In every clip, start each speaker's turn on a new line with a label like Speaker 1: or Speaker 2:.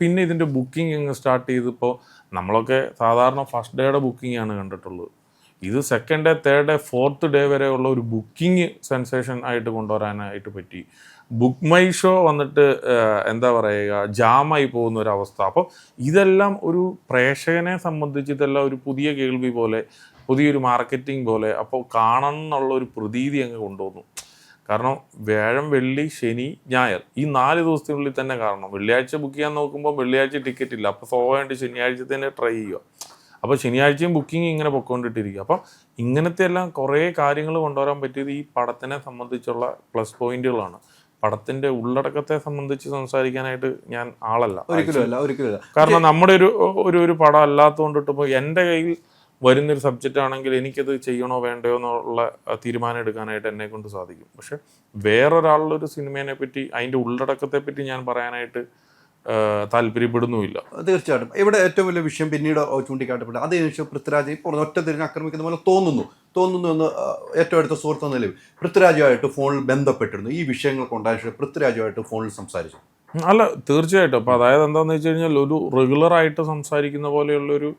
Speaker 1: പിന്നെ ഇതിന്റെ ബുക്കിംഗ് അങ്ങ് സ്റ്റാർട്ട് ചെയ്തപ്പോൾ നമ്മളൊക്കെ സാധാരണ ഫസ്റ്റ് ഡേയുടെ ബുക്കിംഗ് ആണ് കണ്ടിട്ടുള്ളത്. ഇത് second day third day fourth day വരെ ഉള്ള ഒരു ബുക്കിംഗ് സെൻസേഷൻ ആയിട്ട് കൊണ്ടുവരാനായിട്ട് പറ്റി. ബുക്ക് മൈ ഷോ വന്നിട്ട് എന്താ പറയുക ജാമായി പോകുന്ന ഒരു അവസ്ഥ. അപ്പോൾ ഇതെല്ലാം ഒരു പ്രേക്ഷകനെ സംബന്ധിച്ച് ഇതെല്ലാം ഒരു പുതിയ കേൾവി പോലെ പുതിയൊരു മാർക്കറ്റിംഗ് പോലെ അപ്പോൾ കാണണം എന്നുള്ള ഒരു പ്രതീതി അങ്ങ് കൊണ്ടുവന്നു. കാരണം വ്യാഴം വെള്ളി ശനി ഞായർ ഈ നാല് ദിവസത്തിനുള്ളിൽ തന്നെ കാരണം വെള്ളിയാഴ്ച ബുക്ക് ചെയ്യാൻ നോക്കുമ്പോൾ വെള്ളിയാഴ്ച ടിക്കറ്റ് ഇല്ല. അപ്പോൾ സ്വാഭാവികമായിട്ട് ശനിയാഴ്ച തന്നെ ട്രൈ ചെയ്യുക. അപ്പോൾ ശനിയാഴ്ചയും ബുക്കിംഗ് ഇങ്ങനെ പൊക്കോണ്ടിട്ടിരിക്കുക. അപ്പം ഇങ്ങനത്തെ എല്ലാം കുറേ കാര്യങ്ങൾ കൊണ്ടുവരാൻ പറ്റിയത് ഈ പടത്തിനെ സംബന്ധിച്ചുള്ള പ്ലസ് പോയിന്റുകളാണ് പടത്തിന്റെ ഉള്ളടക്കത്തെ സംബന്ധിച്ച് സംസാരിക്കാനായിട്ട് ഞാൻ ആളല്ല.
Speaker 2: ഒരിക്കലും
Speaker 1: കാരണം നമ്മുടെ ഒരു ഒരു ഒരു പടം അല്ലാത്തതുകൊണ്ടിട്ട് ഇപ്പോൾ എന്റെ കയ്യിൽ വരുന്നൊരു സബ്ജക്റ്റ് ആണെങ്കിൽ എനിക്കത് ചെയ്യണോ വേണ്ടയോ എന്നുള്ള തീരുമാനം എടുക്കാനായിട്ട് എന്നെ കൊണ്ട് സാധിക്കും. പക്ഷെ വേറൊരാളുടെ ഒരു സിനിമേനെ പറ്റി അതിന്റെ ഉള്ളടക്കത്തെ പറ്റി ഞാൻ പറയാനായിട്ട് താല്പര്യപ്പെടുന്നുമില്ല.
Speaker 2: തീർച്ചയായിട്ടും. ഇവിടെ ഏറ്റവും വലിയ വിഷയം പിന്നീട് ചൂണ്ടിക്കാട്ടപ്പെട്ടത് അതിനുശേഷം പൃഥ്വിരാജ് ഇപ്പോൾ ഒറ്റ തിരിഞ്ഞ് ആക്രമിക്കുന്ന പോലെ തോന്നുന്നു. തോന്നുന്നു എന്ന് ഏറ്റവും അടുത്ത സുഹൃത്ത് നിലവിൽ പൃഥ്വിരാജുമായിട്ട് ഫോണിൽ ബന്ധപ്പെട്ടിരുന്നു. ഈ വിഷയങ്ങൾ ഉണ്ടായ ശേഷം പൃഥ്വിരാജുമായിട്ട് ഫോണിൽ സംസാരിച്ചു.
Speaker 1: അല്ല തീർച്ചയായിട്ടും. അപ്പോൾ അതായത് എന്താണെന്ന് വെച്ച് കഴിഞ്ഞാൽ ഒരു റെഗുലറായിട്ട് സംസാരിക്കുന്ന പോലെയുള്ളൊരു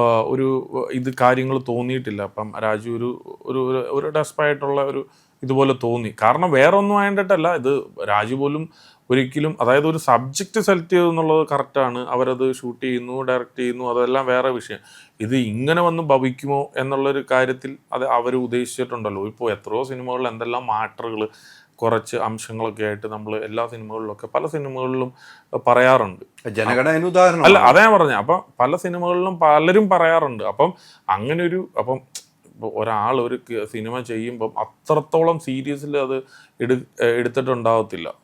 Speaker 1: ഒരു ഇത് കാര്യങ്ങൾ തോന്നിയിട്ടില്ല. അപ്പം രാജു ഒരു ഒരു ഒരു- ഡെസ്പായിട്ടുള്ള ഒരു ഇതുപോലെ തോന്നി. കാരണം വേറെ ഒന്നും വേണ്ടിയിട്ടല്ല ഇത് രാജു പോലും ഒരിക്കലും അതായത് ഒരു സബ്ജക്റ്റ് സെലക്ട് ചെയ്തു എന്നുള്ളത് കറക്റ്റാണ്. അവരത് ഷൂട്ട് ചെയ്യുന്നു ഡയറക്റ്റ് ചെയ്യുന്നു അതെല്ലാം വേറെ വിഷയം. ഇത് ഇങ്ങനെ വന്ന് ഭവിക്കുമോ എന്നുള്ളൊരു കാര്യത്തിൽ അത് അവർ ഉദ്ദേശിച്ചിട്ടുണ്ടല്ലോ. ഇപ്പോൾ എത്രയോ സിനിമകളിൽ എന്തെല്ലാം മാറ്ററുകൾ കുറച്ച് അംശങ്ങളൊക്കെ ആയിട്ട് നമ്മൾ എല്ലാ സിനിമകളിലൊക്കെ പല സിനിമകളിലും പറയാറുണ്ട്.
Speaker 2: ജനഗണന ഉദാഹരണം
Speaker 1: അല്ല അതാ ഞാൻ പറഞ്ഞ. അപ്പം പല സിനിമകളിലും പലരും പറയാറുണ്ട്. അപ്പം അങ്ങനെ ഒരു അപ്പം ഒരാൾ ഒരു സിനിമ ചെയ്യുമ്പം അത്രത്തോളം സീരിയസിൽ അത് എടു എടുത്തിട്ടുണ്ടാവത്തില്ല.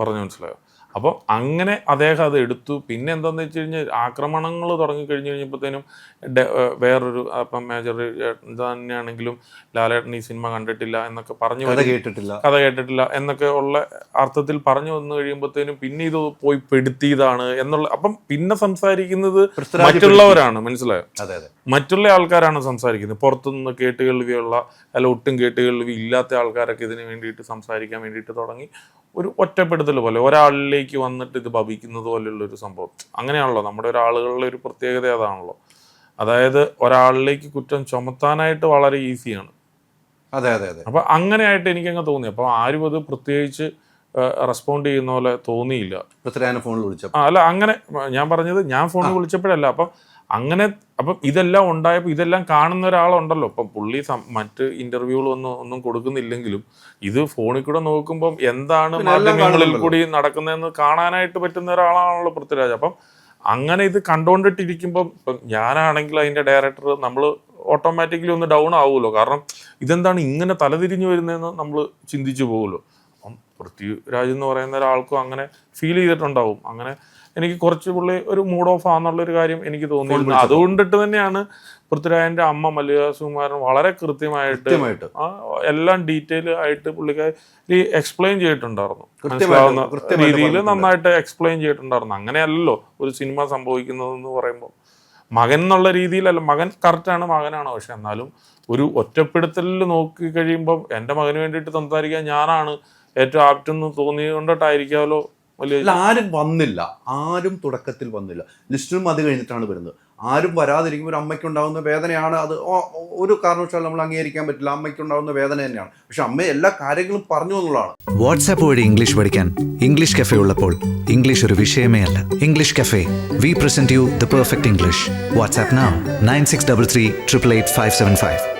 Speaker 1: പറഞ്ഞു മനസ്സിലായോ? അപ്പോൾ അങ്ങനെ അദ്ദേഹം അത് എടുത്തു. പിന്നെ എന്താണെന്ന് വെച്ച് കഴിഞ്ഞാൽ ആക്രമണങ്ങൾ തുടങ്ങിക്കഴിഞ്ഞ് കഴിഞ്ഞപ്പോഴത്തേനും വേറൊരു അപ്പം മേജർ തന്നെയാണെങ്കിലും ലാലേട്ടൻ ഈ സിനിമ കണ്ടിട്ടില്ല എന്നൊക്കെ പറഞ്ഞു
Speaker 2: കഥ കേട്ടിട്ടില്ല.
Speaker 1: കഥ കേട്ടിട്ടില്ല എന്നൊക്കെ ഉള്ള അർത്ഥത്തിൽ പറഞ്ഞു വന്നു കഴിയുമ്പോഴത്തേനും പിന്നെ ഇത് പോയി പെടുത്തിയതാണ് എന്നുള്ള അപ്പം പിന്നെ സംസാരിക്കുന്നത് മറ്റുള്ളവരാണ് മനസ്സിലായോ?
Speaker 2: അതെ അതെ.
Speaker 1: മറ്റുള്ള ആൾക്കാരാണ് സംസാരിക്കുന്നത്. പുറത്തുനിന്ന് കേട്ട് കേൾവിയുള്ള അല്ല ഒട്ടും കേട്ട് കേൾവി ഇല്ലാത്ത ആൾക്കാരൊക്കെ ഇതിന് വേണ്ടിയിട്ട് സംസാരിക്കാൻ വേണ്ടിയിട്ട് തുടങ്ങി. ഒരു ഒറ്റപ്പെടുത്തൽ പോലെ ഒരാളിലേക്ക് വന്നിട്ട് ഇത് ഭവിക്കുന്നത് പോലെയുള്ള ഒരു സംഭവം. അങ്ങനെയാണല്ലോ. നമ്മുടെ ഒരാളുകളുടെ ഒരു പ്രത്യേകത അതാണല്ലോ. അതായത് ഒരാളിലേക്ക് കുറ്റം ചുമത്താനായിട്ട് വളരെ ഈസിയാണ്.
Speaker 2: അതെ അതെ അതെ.
Speaker 1: അപ്പൊ അങ്ങനെയായിട്ട് എനിക്കങ്ങ് തോന്നി. അപ്പൊ ആരും അത് പ്രത്യേകിച്ച് റെസ്പോണ്ട് ചെയ്യുന്ന പോലെ തോന്നിയില്ല.
Speaker 2: പൃഥ്വിരാജിനെ ഫോണിൽ വിളിച്ചപ്പോൾ
Speaker 1: അല്ല അങ്ങനെ ഞാൻ പറഞ്ഞത് ഞാൻ ഫോണിൽ വിളിച്ചപ്പോഴല്ല. അപ്പം അങ്ങനെ അപ്പം ഇതെല്ലാം ഉണ്ടായപ്പോൾ ഇതെല്ലാം കാണുന്ന ഒരാളുണ്ടല്ലോ. ഇപ്പം പുള്ളി മറ്റ് ഇന്റർവ്യൂകളൊന്നും ഒന്നും കൊടുക്കുന്നില്ലെങ്കിലും ഇത് ഫോണിൽ കൂടെ നോക്കുമ്പോൾ എന്താണ് മാധ്യമങ്ങളിൽ കൂടി നടക്കുന്നതെന്ന് കാണാനായിട്ട് പറ്റുന്ന ഒരാളാണല്ലോ പൃഥ്വിരാജ്. അപ്പം അങ്ങനെ ഇത് കണ്ടുകൊണ്ടിട്ടിരിക്കുമ്പം ഇപ്പം ഞാനാണെങ്കിൽ അതിന്റെ ഡയറക്ടർ നമ്മൾ ഓട്ടോമാറ്റിക്കലി ഒന്ന് ഡൗൺ ആവുമല്ലോ. കാരണം ഇതെന്താണ് ഇങ്ങനെ തലതിരിഞ്ഞു വരുന്നതെന്ന് നമ്മൾ ചിന്തിച്ചു പോകുമല്ലോ അപ്പം പൃഥ്വിരാജ് എന്ന് പറയുന്ന ഒരാൾക്കും അങ്ങനെ ഫീൽ ചെയ്തിട്ടുണ്ടാവും. അങ്ങനെ എനിക്ക് കുറച്ച് പുള്ളി ഒരു മൂഡ് ഓഫ് ആണെന്നുള്ളൊരു കാര്യം എനിക്ക് തോന്നിയിരുന്നു അതുകൊണ്ടിട്ട് തന്നെയാണ് പൃഥ്വിരാജന്റെ അമ്മ മല്ലിക സുകുമാരൻ വളരെ കൃത്യമായിട്ട് എല്ലാം ഡീറ്റെയിൽ ആയിട്ട് പുള്ളിക്കാരി എക്സ്പ്ലെയിൻ ചെയ്തിട്ടുണ്ടായിരുന്നു. മനസ്സിലാവുന്ന രീതിയിൽ. നന്നായിട്ട് എക്സ്പ്ലെയിൻ ചെയ്തിട്ടുണ്ടായിരുന്നു. അങ്ങനെയല്ലല്ലോ ഒരു സിനിമ സംഭവിക്കുന്നതെന്ന് പറയുമ്പോൾ. മകൻ എന്നുള്ള രീതിയിലല്ല മകൻ കറക്റ്റാണ് മകനാണ്. പക്ഷെ എന്നാലും ഒരു ഒറ്റപ്പെടുത്തലിൽ നോക്കി കഴിയുമ്പോൾ എന്റെ മകന് വേണ്ടിയിട്ട് സംസാരിക്കാൻ ഞാനാണ് ഏറ്റവും ആപ്റ്റെന്ന് തോന്നിയതുകൊണ്ടിട്ടായിരിക്കാമല്ലോ വലിയ
Speaker 2: അല്ല ആരും വന്നില്ല. ആരും തുടക്കത്തിൽ വന്നില്ല. ലിസ്റ്റിലും അത് കഴിഞ്ഞിട്ടാണ് വരുന്നത്. ആരും വരാതിരിക്കുമ്പോൾ ഒരു അമ്മയ്ക്കുണ്ടാകുന്ന വേദനയാണ് അത്. ഒരു കാരണവശാലും നമ്മൾ അംഗീകരിക്കാൻ പറ്റില്ല. അമ്മയ്ക്കുണ്ടാകുന്ന വേദന തന്നെയാണ്. പക്ഷെ അമ്മ എല്ലാ കാര്യങ്ങളും പറഞ്ഞു എന്നുള്ളതാണ്.
Speaker 3: വാട്സാപ്പ് വഴി ഇംഗ്ലീഷ് പഠിക്കാൻ ഇംഗ്ലീഷ് കഫേ ഉള്ളപ്പോൾ ഇംഗ്ലീഷ് ഒരു വിഷയമേ അല്ല. English cafe. We present you the perfect English WhatsApp nine six double three triple eight five seven five